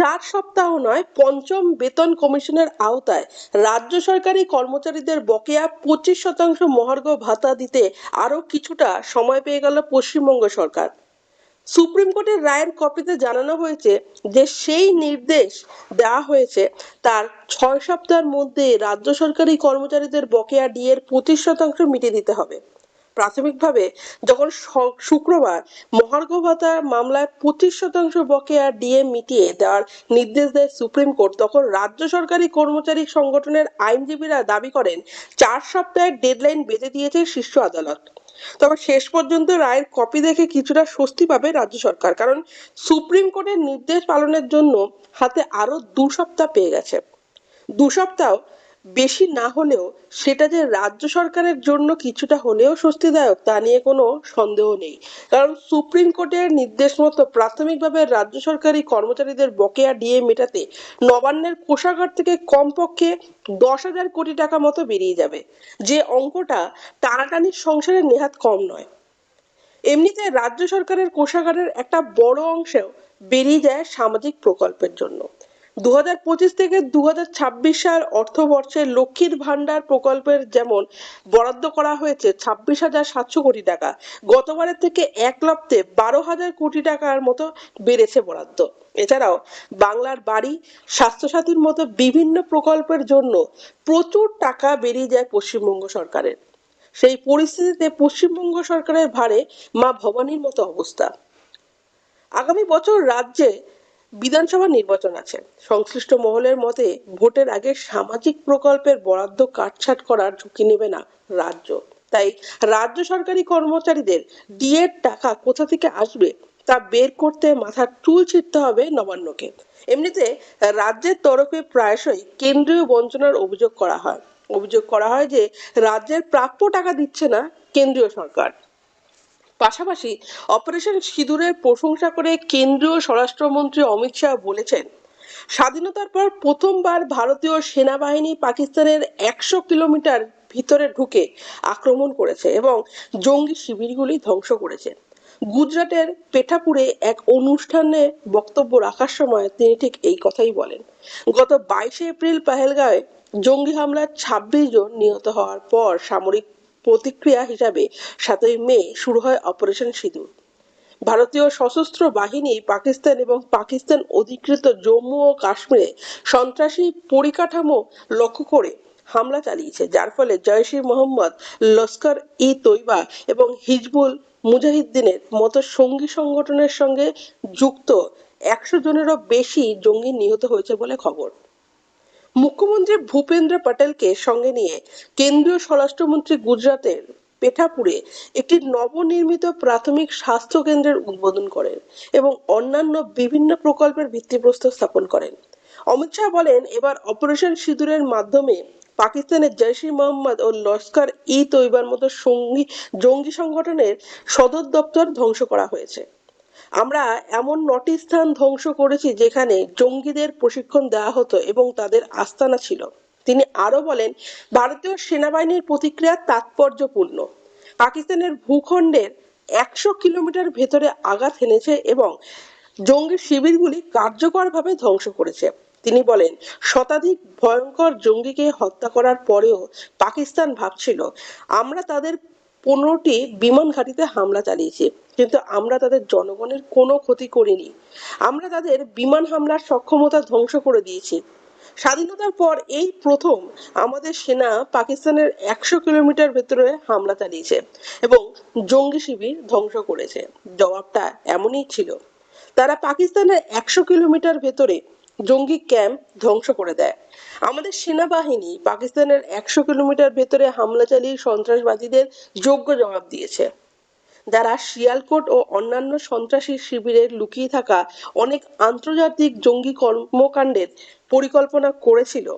চার সপ্তাহ নয়, পঞ্চম বেতন কমিশনের আওতায় রাজ্য সরকারি কর্মচারীদের বকেয়া পঁচিশ শতাংশ মহার্ঘ ভাতা দিতে আরও কিছুটা সময় পেয়ে গেল পশ্চিমবঙ্গ সরকার। সুপ্রিম কোর্টের রায়ের কপিতে জানানো হয়েছে যে সেই নির্দেশ দেওয়া হয়েছে, তার ছয় সপ্তাহের মধ্যে রাজ্য সরকারি কর্মচারীদের বকেয়া ডিএর পঁচিশ শতাংশ মিটিয়ে দিতে হবে। প্রাথমিকভাবে যখন শুক্রবার মহার্ঘ ভাতা মামলায় পঁচিশ শতাংশ বকেয়া ডিএ মিটিয়ে দেওয়ার নির্দেশ দেয় সুপ্রিম কোর্ট, তখন রাজ্য সরকারি কর্মচারী সংগঠনের আইনজীবীরা দাবি করেন, চার সপ্তাহের ডেডলাইন বেঁধে দিয়েছে শীর্ষ আদালত। তবে শেষ পর্যন্ত রায়ের কপি দেখে কিছুটা স্বস্তি পাবে রাজ্য সরকার, কারণ সুপ্রিম কোর্টের নির্দেশ পালনের জন্য হাতে আরও দু সপ্তাহ পেয়ে গেছে। দু সপ্তাহ বেশি না হলেও সেটা যে রাজ্য সরকারের জন্য কিছুটা হলেও স্বস্তিদায়ক তা নিয়ে কোনো সন্দেহ নেই। কারণ সুপ্রিম কোর্টের নির্দেশ মতো প্রাথমিকভাবে রাজ্য সরকারি কর্মচারীদের বকেয়া ডিএ মেটাতে নবান্নের কোষাগার থেকে কমপক্ষে দশ হাজার কোটি টাকা মতো বেরিয়ে যাবে। যে অঙ্কটা টানাটানির সংসারে নেহাত কম নয়। এমনিতে রাজ্য সরকারের কোষাগারের একটা বড় অংশেও বেরিয়ে যায় সামাজিক প্রকল্পের জন্য। দু থেকে দু হাজার ছাব্বিশ সাল অর্থবর্ষে লক্ষ্মীর ভাণ্ডার প্রকল্পের যেমন বরাদ্দ করা হয়েছে, ছাব্বিশ হাজার সাতশো কোটি টাকা। গতবারের থেকে এক লপ্তে বারো হাজার কোটি টাকার মতো বেড়েছে বরাদ্দ। এছাড়াও বাংলার বাড়ি, স্বাস্থ্যসাথীর মতো বিভিন্ন প্রকল্পের জন্য প্রচুর টাকা বেরিয়ে যায় পশ্চিমবঙ্গ সরকারের। সেই পরিস্থিতিতে পশ্চিমবঙ্গ সরকারের ভারে মা ভবানীর মতো অবস্থা। আগামী বছর রাজ্যে বিধানসভা নির্বাচন আছে। সংশ্লিষ্ট মহলের মতে, ভোটের আগে সামাজিক প্রকল্পের বরাদ্দ কাটছাট করার ঝুঁকি নেবে না রাজ্য। তাই রাজ্য সরকারি কর্মচারীদের ডিএর টাকা কোথা থেকে আসবে তা বের করতে মাথার চুল ছিঁড়তে হবে নবান্নকে। এমনিতে রাজ্যের তরফে প্রায়শই কেন্দ্রীয় বঞ্চনার অভিযোগ করা হয়। অভিযোগ করা হয় যে, রাজ্যের প্রাপ্য টাকা দিচ্ছে না কেন্দ্রীয় সরকার। পাশাপাশি অপারেশন সিঁদুরের প্রশংসা করে কেন্দ্রীয় স্বরাষ্ট্রমন্ত্রী অমিত শাহ বলেছেন, স্বাধীনতার পর প্রথমবার ভারতীয় সেনাবাহিনী পাকিস্তানের একশো কিলোমিটার ভিতরে ঢুকে আক্রমণ করেছে এবং জঙ্গি শিবিরগুলি ধ্বংস করেছে। গুজরাটের পেঠাপুরে এক অনুষ্ঠানে বক্তব্য রাখার সময় তিনি ঠিক এই কথাই বলেন, গত বাইশে এপ্রিল পাহেলগাঁওয়ে জঙ্গি হামলায় ছাব্বিশ জন নিহত হওয়ার পর সামরিক প্রতিক্রিয়া হিসাবে সাতই মে শুরু হয় অপারেশন সিঁদুর। ভারতীয় সশস্ত্র বাহিনী, পাকিস্তান এবং পাকিস্তান অধিকৃত জম্মু ও কাশ্মীরে সন্ত্রাসী পরিকাঠামো লক্ষ্য করে হামলা চালিয়েছে, যার ফলে জয়শ মোহাম্মদ, লস্কর ই তৈবা এবং হিজবুল মুজাহিদ্দিনের মতো সঙ্গী সংগঠনের সঙ্গে যুক্ত একশো জনেরও বেশি জঙ্গি নিহত হয়েছে বলে খবর। মুখ্যমন্ত্রী ভূপেন্দ্র প্যাটেলকে সঙ্গে নিয়ে কেন্দ্রীয় স্বরাষ্ট্রমন্ত্রী গুজরাতের পেঠাপুরে একটি নবনির্মিত প্রাথমিক স্বাস্থ্য কেন্দ্রের উদ্বোধন করেন এবং অন্যান্য বিভিন্ন প্রকল্পের ভিত্তিপ্রস্তর স্থাপন করেন। অমিত শাহ বলেন, এবার অপারেশন সিঁদুরের মাধ্যমে পাকিস্তানের জৈশ মোহাম্মদ ও লস্কর ই তৈবার মতো সঙ্গী, জঙ্গি সংগঠনের সদর দপ্তর ধ্বংস করা হয়েছে। আমরা এমন নটি স্থান ধ্বংস করেছি যেখানে জঙ্গিদের প্রশিক্ষণ দেওয়া হতো এবং তাদের আস্তানা ছিল। তিনি আরও বলেন, ভারতীয় সেনাবাহিনীর প্রতিক্রিয়া তাৎপর্যপূর্ণ। পাকিস্তানের ভূখণ্ডের একশো কিলোমিটার ভেতরে আঘাত হেনেছে এবং জঙ্গি শিবিরগুলি কার্যকরভাবে ধ্বংস করেছে। তিনি বলেন, শতাধিক ভয়ঙ্কর জঙ্গিকে হত্যা করার পরেও পাকিস্তান ভাবছিল, আমরা তাদের পনেরোটি বিমান ঘাঁটিতে হামলা চালিয়েছে। কিন্তু আমরা তাদের জনগণের কোনো ক্ষতি করিনি। আমরা তাদের বিমান হামলার সক্ষমতা ধ্বংস করে দিয়েছি। স্বাধীনতার পর এই প্রথম আমাদের সেনা পাকিস্তানের একশো কিলোমিটার ভেতরে হামলা চালিয়েছে এবং জঙ্গি শিবির ধ্বংস করেছে। জবাবটা এমনই ছিল। তারা পাকিস্তানের একশো কিলোমিটার ভেতরে জঙ্গি ক্যাম্প ধ্বংস করে দেয়। আমাদের সেনাবাহিনী পাকিস্তানের একশো কিলোমিটার ভেতরে হামলা চালিয়ে সন্ত্রাসবাদীদের যোগ্য জবাব দিয়েছে। যারা শিয়ালকোট ও অন্যান্য সন্ত্রাসী শিবিরে লুকিয়ে থাকা অনেক আন্তর্জাতিক জঙ্গি কর্মকাণ্ডের পরিকল্পনা করেছিল।